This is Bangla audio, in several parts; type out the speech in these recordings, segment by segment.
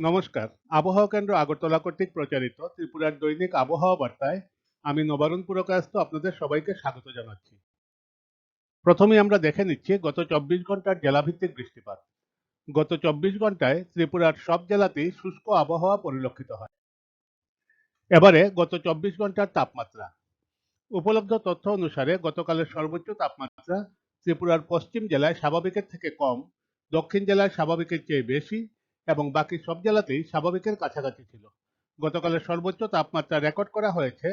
নমস্কার। আবহাওয়া কেন্দ্র আগরতলা কর্তৃক প্রচারিত ত্রিপুরার দৈনিক আবহাওয়া বার্তায় আমি নবারুণ পুরকায়স্থ আপনাদের সবাইকে স্বাগত জানাচ্ছি। প্রথমে আমরা দেখে নিচ্ছি গত চব্বিশ ঘণ্টার জেলাভিত্তিক বৃষ্টিপাত। গত চব্বিশ ঘন্টায় ত্রিপুরার সব জেলাতেই শুষ্ক আবহাওয়া পরিলক্ষিত হয়। এবারে গত চব্বিশ ঘণ্টার তাপমাত্রা। উপলব্ধ তথ্য অনুসারে গতকালের সর্বোচ্চ তাপমাত্রা ত্রিপুরার পশ্চিম জেলায় স্বাভাবিকের থেকে কম, দক্ষিণ জেলায় স্বাভাবিকের চেয়ে বেশি এবং বাকি সব জেলাতেই স্বাভাবিকের কাছাকাছি ছিল। গতকালের সর্বোচ্চ তাপমাত্রা রেকর্ড করা হয়েছে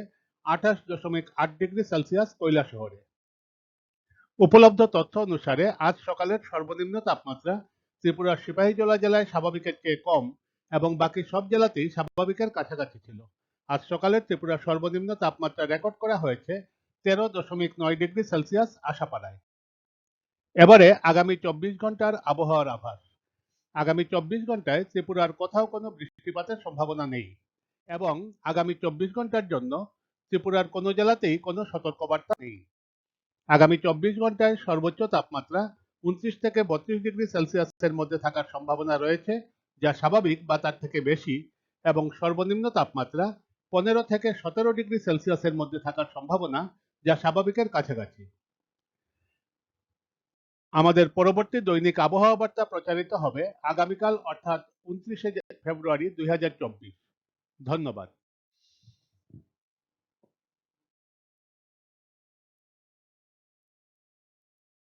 আঠাশ দশমিক আট ডিগ্রি সেলসিয়াস কৈলা শহরে। উপলব্ধ তথ্য অনুসারে আজ সকালের সর্বনিম্ন তাপমাত্রা ত্রিপুরার সিপাহীজলা জেলায় স্বাভাবিকের চেয়ে কম এবং বাকি সব জেলাতেই স্বাভাবিকের কাছাকাছি ছিল। আজ সকালে ত্রিপুরার সর্বনিম্ন তাপমাত্রা রেকর্ড করা হয়েছে তেরো দশমিক নয় ডিগ্রি সেলসিয়াস আশাপাড়ায়। এবারে আগামী চব্বিশ ঘণ্টার আবহাওয়ার আভাস। আগামী চব্বিশ ঘন্টায় ত্রিপুরার কোথাও কোনো বৃষ্টিপাতের সম্ভাবনা নেই এবং আগামী চব্বিশ ঘণ্টার জন্য ত্রিপুরার কোনো জেলাতেই কোনো সতর্কবার্তা নেই। আগামী চব্বিশ ঘন্টায় সর্বোচ্চ তাপমাত্রা উনত্রিশ থেকে বত্রিশ ডিগ্রি সেলসিয়াসের মধ্যে থাকার সম্ভাবনা রয়েছে, যা স্বাভাবিক বা তার থেকে বেশি, এবং সর্বনিম্ন তাপমাত্রা পনেরো থেকে সতেরো ডিগ্রি সেলসিয়াসের মধ্যে থাকার সম্ভাবনা যা স্বাভাবিকের কাছাকাছি। আমাদের পরবর্তী দৈনিক আবহাওয়া বার্তা প্রচারিত হবে আগামীকাল, অর্থাৎ উনত্রিশে ফেব্রুয়ারি দুই হাজার চব্বিশ। ধন্যবাদ।